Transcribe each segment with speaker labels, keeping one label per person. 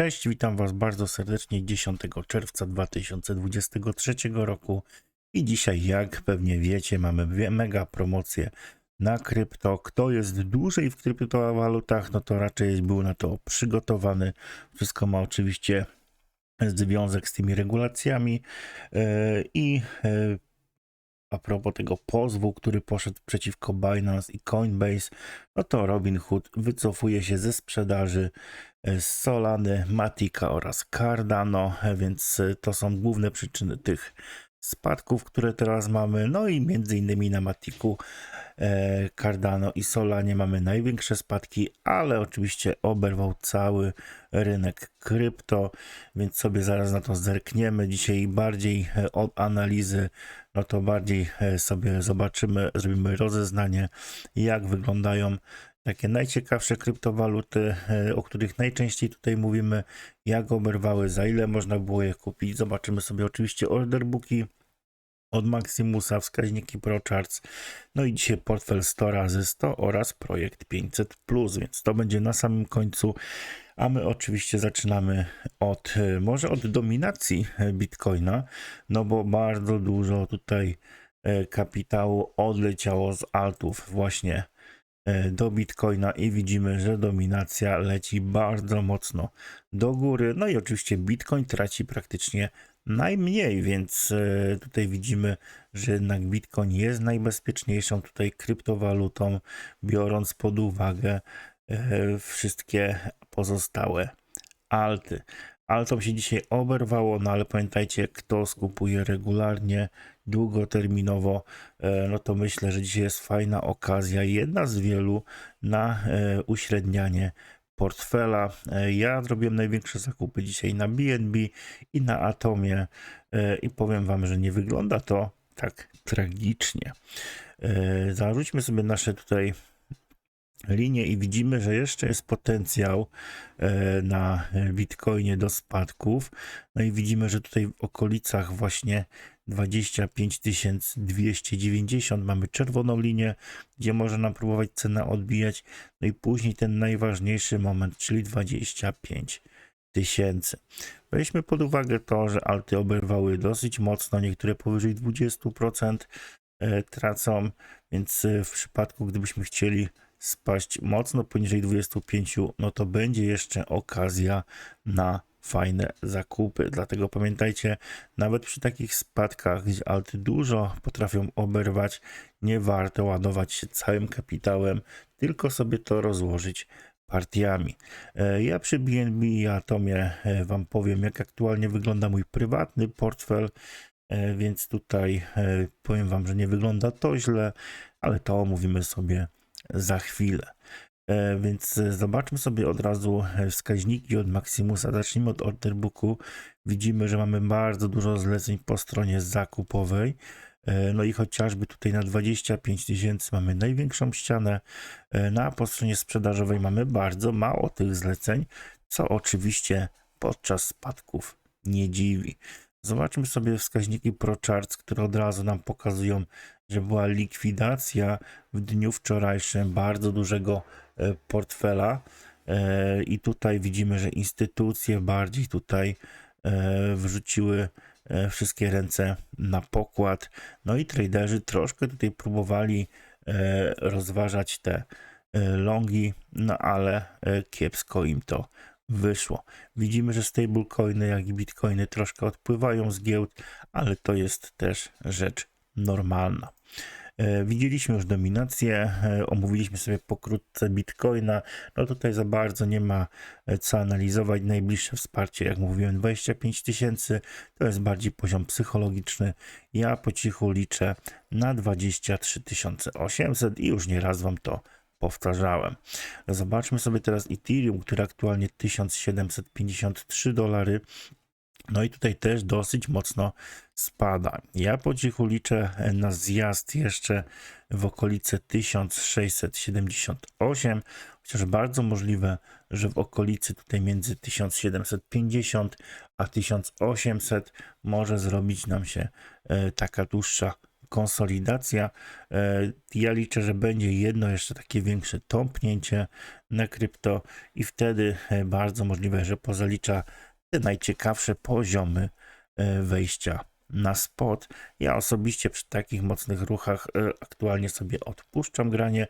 Speaker 1: Cześć, witam Was bardzo serdecznie 10 czerwca 2023 roku i dzisiaj, jak pewnie wiecie, mamy mega promocję na krypto. Kto jest dłużej w kryptowalutach, no to raczej był na to przygotowany. Wszystko ma oczywiście związek z tymi regulacjami e, i e, a propos tego pozwu, który poszedł przeciwko Binance i Coinbase, no to Robinhood wycofuje się ze sprzedaży Solany, Matika oraz Cardano, więc e, to są główne przyczyny tych spadków, które teraz mamy. No i między innymi na Matiku, e, Cardano i Solanie mamy największe spadki, ale oczywiście oberwał cały rynek krypto, więc sobie zaraz na to zerkniemy. Dzisiaj bardziej e, od analizy, no to bardziej sobie zobaczymy, zrobimy rozeznanie, jak wyglądają takie najciekawsze kryptowaluty, e, o których najczęściej tutaj mówimy, jak oberwały, za ile można było je kupić. Zobaczymy sobie oczywiście orderbooki od Maximusa, wskaźniki ProCharts, no i dzisiaj portfel 100 razy 100 oraz projekt 500+, więc to będzie na samym końcu. A my oczywiście zaczynamy od, e, może od dominacji e, Bitcoina, no bo bardzo dużo tutaj kapitału odleciało z altów właśnie do Bitcoina i widzimy, że dominacja leci bardzo mocno do góry. No i oczywiście Bitcoin traci praktycznie najmniej, więc e, tutaj widzimy, że jednak Bitcoin jest najbezpieczniejszą tutaj kryptowalutą, biorąc pod uwagę e, wszystkie pozostałe alty. Altom się dzisiaj oberwało, no ale pamiętajcie, kto skupuje regularnie, długoterminowo, e, no to myślę, że dzisiaj jest fajna okazja, jedna z wielu na e, uśrednianie portfela. E, Ja zrobiłem największe zakupy dzisiaj na BNB i na Atomie i powiem Wam, że nie wygląda to tak tragicznie. Zarzućmy sobie nasze tutaj linie i widzimy, że jeszcze jest potencjał e, na Bitcoinie do spadków. No i widzimy, że tutaj w okolicach właśnie 25 290 mamy czerwoną linię, gdzie może nam próbować cena odbijać. No i później ten najważniejszy moment, czyli 25 tysięcy. Weźmy pod uwagę to, że alty oberwały dosyć mocno, niektóre powyżej 20% e, tracą, więc e, w przypadku gdybyśmy chcieli spaść mocno poniżej 25, no to będzie jeszcze okazja na fajne zakupy. Dlatego pamiętajcie, nawet przy takich spadkach, gdzie alty dużo potrafią oberwać, nie warto ładować się całym kapitałem, tylko sobie to rozłożyć partiami. E, Ja przy BNB i Atomie e, Wam powiem, jak aktualnie wygląda mój prywatny portfel, e, więc tutaj powiem Wam, że nie wygląda to źle, ale to omówimy sobie za chwilę. E, Więc zobaczmy sobie od razu e, wskaźniki od Maximusa. Zacznijmy od orderbooku. Widzimy, że mamy bardzo dużo zleceń po stronie zakupowej. E, No i chociażby tutaj na 25 tysięcy mamy największą ścianę, no a po stronie sprzedażowej mamy bardzo mało tych zleceń, co oczywiście podczas spadków nie dziwi. Zobaczmy sobie wskaźniki ProCharts, które od razu nam pokazują, że była likwidacja w dniu wczorajszym bardzo dużego e, portfela. E, I tutaj widzimy, że instytucje bardziej tutaj e, wrzuciły wszystkie ręce na pokład. No i traderzy troszkę tutaj próbowali rozważać te longi, no ale kiepsko im to wyszło. Widzimy, że stablecoiny, jak i bitcoiny troszkę odpływają z giełd, ale to jest też rzecz normalna. E, Widzieliśmy już dominację, e, omówiliśmy sobie pokrótce Bitcoina. No tutaj za bardzo nie ma e, co analizować. Najbliższe wsparcie, jak mówiłem, 25 tysięcy to jest bardziej poziom psychologiczny. Ja po cichu liczę na 23 800 i już nieraz Wam to powtarzałem. Zobaczmy sobie teraz Ethereum, które aktualnie 1753 dolary. No i tutaj też dosyć mocno spada. Ja po cichu liczę na zjazd jeszcze w okolice 1678, chociaż bardzo możliwe, że w okolicy tutaj między 1750 a 1800 może zrobić nam się e, taka dłuższa konsolidacja. E, Ja liczę, że będzie jedno jeszcze takie większe tąpnięcie na krypto i wtedy e, bardzo możliwe, że pozalicza te najciekawsze poziomy e, wejścia na spot. Ja osobiście przy takich mocnych ruchach e, aktualnie sobie odpuszczam granie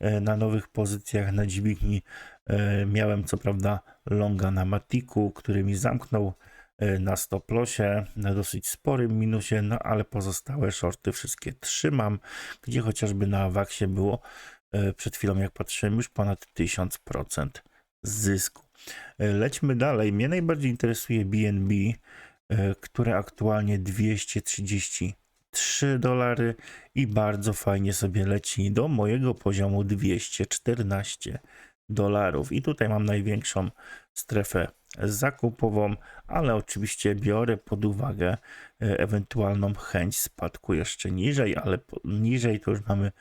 Speaker 1: e, na nowych pozycjach na dźwigni. Miałem co prawda longa na Matiku, który mi zamknął na stop lossie, na dosyć sporym minusie, no ale pozostałe shorty wszystkie trzymam, gdzie chociażby na Awaksie było przed chwilą jak patrzyłem już ponad 1000% zysku. Lećmy dalej. Mnie najbardziej interesuje BNB, e, które aktualnie 233 dolary i bardzo fajnie sobie leci do mojego poziomu 214 dolarów. I tutaj mam największą strefę zakupową, ale oczywiście biorę pod uwagę e, ewentualną chęć spadku jeszcze niżej, ale niżej to już mamy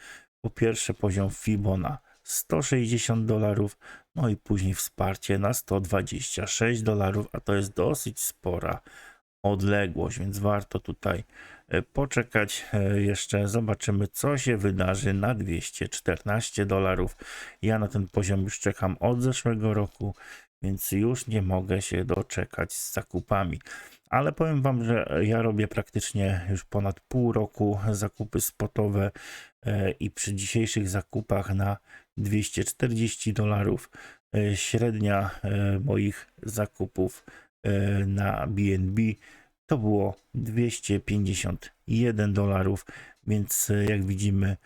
Speaker 1: po pierwsze poziom FIBO na 160 dolarów, no i później wsparcie na 126 dolarów, a to jest dosyć spora odległość, więc warto tutaj e, poczekać e, jeszcze. Zobaczymy, co się wydarzy na 214 dolarów. Ja na ten poziom już czekam od zeszłego roku, więc już nie mogę się doczekać z zakupami. Ale powiem Wam, że ja robię praktycznie już ponad pół roku zakupy spotowe e, i przy dzisiejszych zakupach na 240 dolarów e, średnia e, moich zakupów na BNB to było 251 dolarów, więc jak widzimy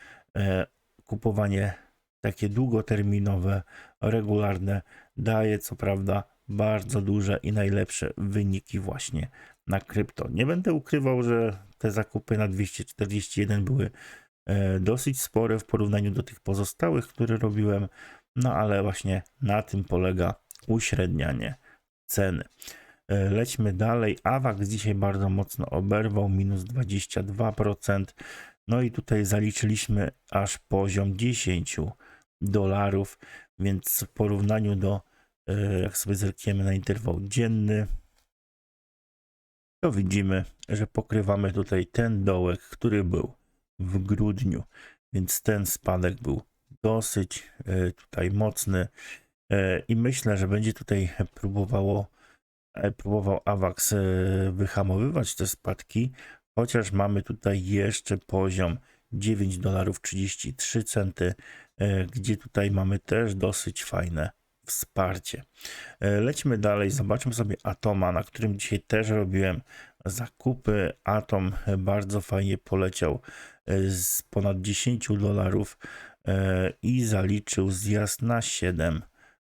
Speaker 1: kupowanie takie długoterminowe, regularne daje co prawda bardzo duże i najlepsze wyniki właśnie na krypto. Nie będę ukrywał, że te zakupy na 241 były e, dosyć spore w porównaniu do tych pozostałych, które robiłem, no ale właśnie na tym polega uśrednianie ceny. E, Lećmy dalej. AWAX dzisiaj bardzo mocno oberwał, minus 22%. No i tutaj zaliczyliśmy aż poziom 10 dolarów, więc w porównaniu do, jak sobie zerkniemy na interwał dzienny, to widzimy, że pokrywamy tutaj ten dołek, który był w grudniu, więc ten spadek był dosyć e, tutaj mocny. E, i myślę, że będzie tutaj próbowało e, próbował AWAX e, wyhamowywać te spadki, chociaż mamy tutaj jeszcze poziom 9 dolarów 33 centy, e, gdzie tutaj mamy też dosyć fajne wsparcie. E, Lećmy dalej, zobaczmy sobie Atoma, na którym dzisiaj też robiłem zakupy. Atom bardzo fajnie poleciał e, z ponad 10 dolarów e, i zaliczył zjazd na 7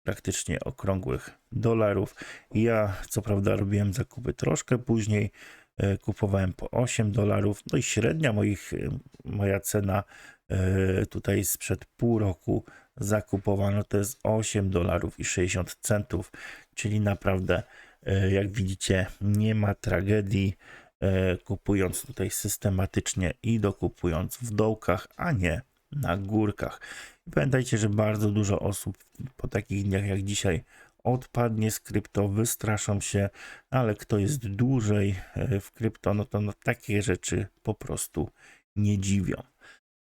Speaker 1: praktycznie okrągłych dolarów. Ja co prawda robiłem zakupy troszkę później, kupowałem po 8 dolarów, no i średnia moich, moja cena tutaj sprzed pół roku zakupowano to jest 8 dolarów i 60 centów, czyli naprawdę e, jak widzicie nie ma tragedii e, kupując tutaj systematycznie i dokupując w dołkach, a nie na górkach. Pamiętajcie, że bardzo dużo osób po takich dniach jak dzisiaj odpadnie z krypto, wystraszą się, ale kto jest dłużej e, w krypto, no to no, takie rzeczy po prostu nie dziwią.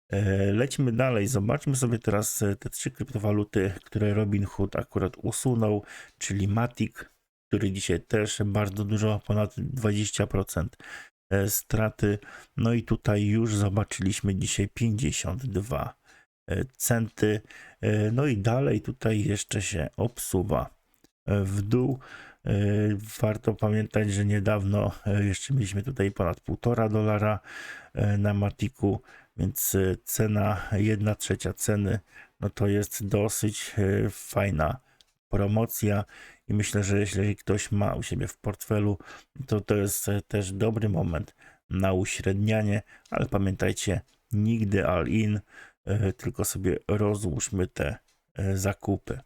Speaker 1: E, Lećmy dalej, zobaczmy sobie teraz e, te trzy kryptowaluty, które Robinhood akurat usunął, czyli Matic, który dzisiaj też bardzo dużo, ponad 20% e, straty. No i tutaj już zobaczyliśmy dzisiaj 52 e, centy. No i dalej tutaj jeszcze się obsuwa w dół. Warto pamiętać, że niedawno jeszcze mieliśmy tutaj ponad 1,5 dolara na Matiku, więc e, cena 1 trzecia ceny, no to jest dosyć e, fajna promocja i myślę, że jeśli ktoś ma u siebie w portfelu, to to jest e, też dobry moment na uśrednianie, ale pamiętajcie, nigdy all in, e, tylko sobie rozłóżmy te e, zakupy.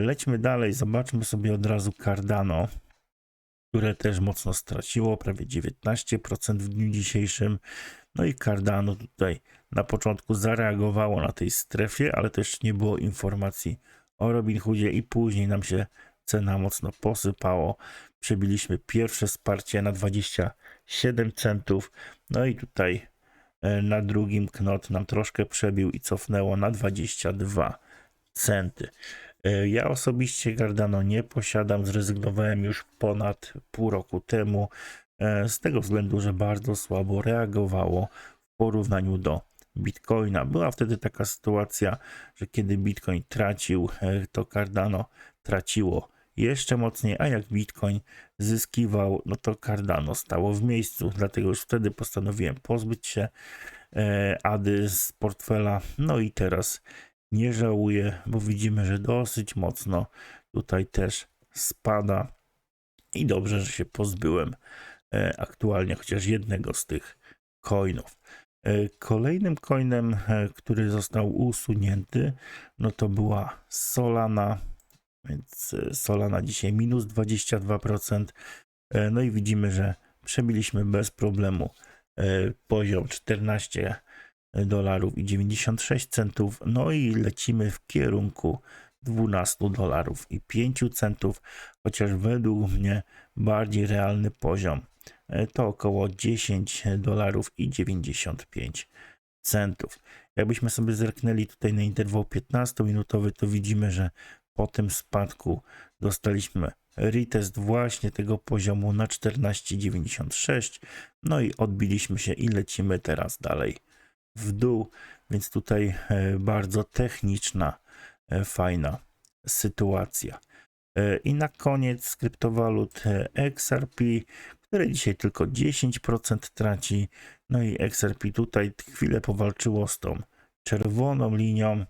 Speaker 1: Lećmy dalej, zobaczmy sobie od razu Cardano, które też mocno straciło, prawie 19% w dniu dzisiejszym. No i Cardano tutaj na początku zareagowało na tej strefie, ale też nie było informacji o Robinhoodzie i później nam się cena mocno posypało. Przebiliśmy pierwsze wsparcie na 27 centów. No i tutaj e, na drugim knot nam troszkę przebił i cofnęło na 22 centy. E, Ja osobiście Cardano nie posiadam, zrezygnowałem już ponad pół roku temu, e, z tego względu, że bardzo słabo reagowało w porównaniu do Bitcoina. Była wtedy taka sytuacja, że kiedy Bitcoin tracił, e, to Cardano traciło jeszcze mocniej, a jak Bitcoin zyskiwał, no to Cardano stało w miejscu. Dlatego już wtedy postanowiłem pozbyć się Ady z portfela. No i teraz nie żałuję, bo widzimy, że dosyć mocno tutaj też spada. I dobrze, że się pozbyłem e, aktualnie chociaż jednego z tych coinów. E, Kolejnym coinem, e, który został usunięty, no to była Solana, więc Solana dzisiaj minus 22%. E, No i widzimy, że przebiliśmy bez problemu poziom 14 dolarów i 96 centów. No i lecimy w kierunku 12 dolarów i 5 centów, chociaż według mnie bardziej realny poziom e, to około 10 dolarów i 95 centów. Jakbyśmy sobie zerknęli tutaj na interwał 15-minutowy, to widzimy, że po tym spadku dostaliśmy retest właśnie tego poziomu na 14,96. No i odbiliśmy się i lecimy teraz dalej w dół, więc tutaj e, bardzo techniczna, e, fajna sytuacja. E, I na koniec kryptowalut XRP, które dzisiaj tylko 10% traci. No i XRP tutaj chwilę powalczyło z tą czerwoną linią,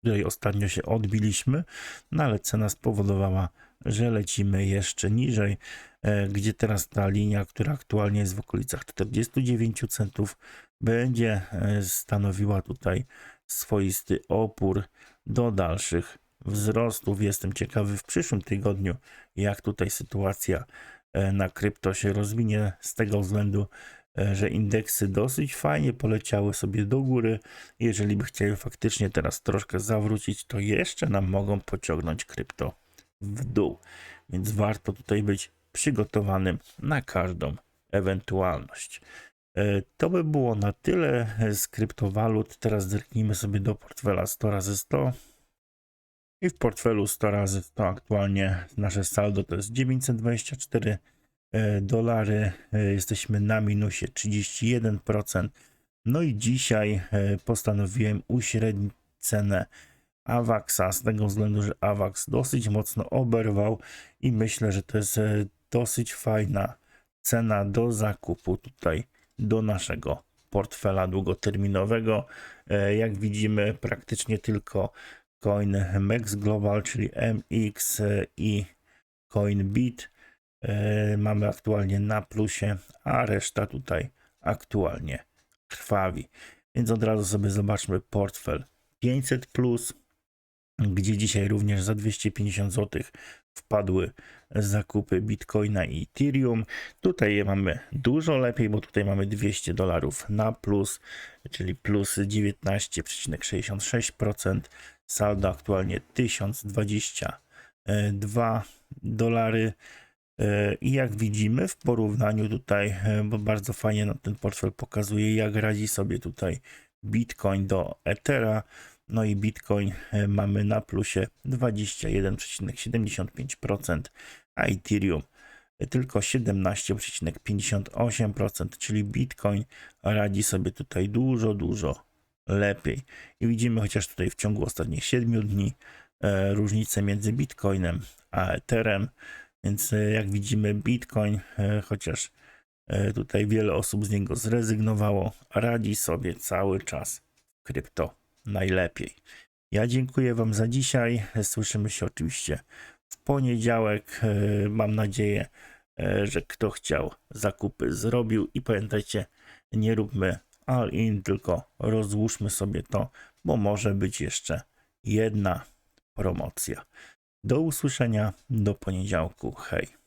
Speaker 1: której ostatnio się odbiliśmy, no ale cena spowodowała, że lecimy jeszcze niżej, gdzie teraz ta linia, która aktualnie jest w okolicach 49 centów, będzie e, stanowiła tutaj swoisty opór do dalszych wzrostów. Jestem ciekawy w przyszłym tygodniu, jak tutaj sytuacja e, na krypto się rozwinie, z tego względu, e, że indeksy dosyć fajnie poleciały sobie do góry. Jeżeli by chcieli faktycznie teraz troszkę zawrócić, to jeszcze nam mogą pociągnąć krypto w dół. Więc warto tutaj być przygotowanym na każdą ewentualność. E, To by było na tyle z kryptowalut. Teraz zerknijmy sobie do portfela 100 razy 100 I w portfelu 100 razy 100 aktualnie nasze saldo to jest 924 e, dolary. E, Jesteśmy na minusie 31%. No i dzisiaj e, postanowiłem uśrednić cenę Avaxa z tego względu, że Avax dosyć mocno oberwał i myślę, że to jest e, dosyć fajna cena do zakupu tutaj do naszego portfela długoterminowego. E, Jak widzimy, praktycznie tylko coin Max Global, czyli MX i coin Bit e, mamy aktualnie na plusie, a reszta tutaj aktualnie krwawi. Więc od razu sobie zobaczmy portfel 500 plus, gdzie dzisiaj również za 250 zł wpadły zakupy Bitcoina i Ethereum. Tutaj mamy dużo lepiej, bo tutaj mamy 200 dolarów na plus, czyli plus 19,66%. Saldo aktualnie 1022 dolary. E, I jak widzimy w porównaniu tutaj, e, bo bardzo fajnie nam ten portfel pokazuje, jak radzi sobie tutaj Bitcoin do Ethera. No i Bitcoin e, mamy na plusie 21,75%, a Ethereum tylko 17,58%, czyli Bitcoin radzi sobie tutaj dużo, dużo lepiej. I widzimy chociaż tutaj w ciągu ostatnich 7 dni e, różnicę między Bitcoinem a Etherem, więc e, jak widzimy Bitcoin, e, chociaż e, tutaj wiele osób z niego zrezygnowało, radzi sobie cały czas w krypto najlepiej. Ja dziękuję Wam za dzisiaj. Słyszymy się oczywiście w poniedziałek. E, Mam nadzieję, e, że kto chciał zakupy zrobił i pamiętajcie, nie róbmy all in, tylko rozłóżmy sobie to, bo może być jeszcze jedna promocja. Do usłyszenia do poniedziałku. Hej.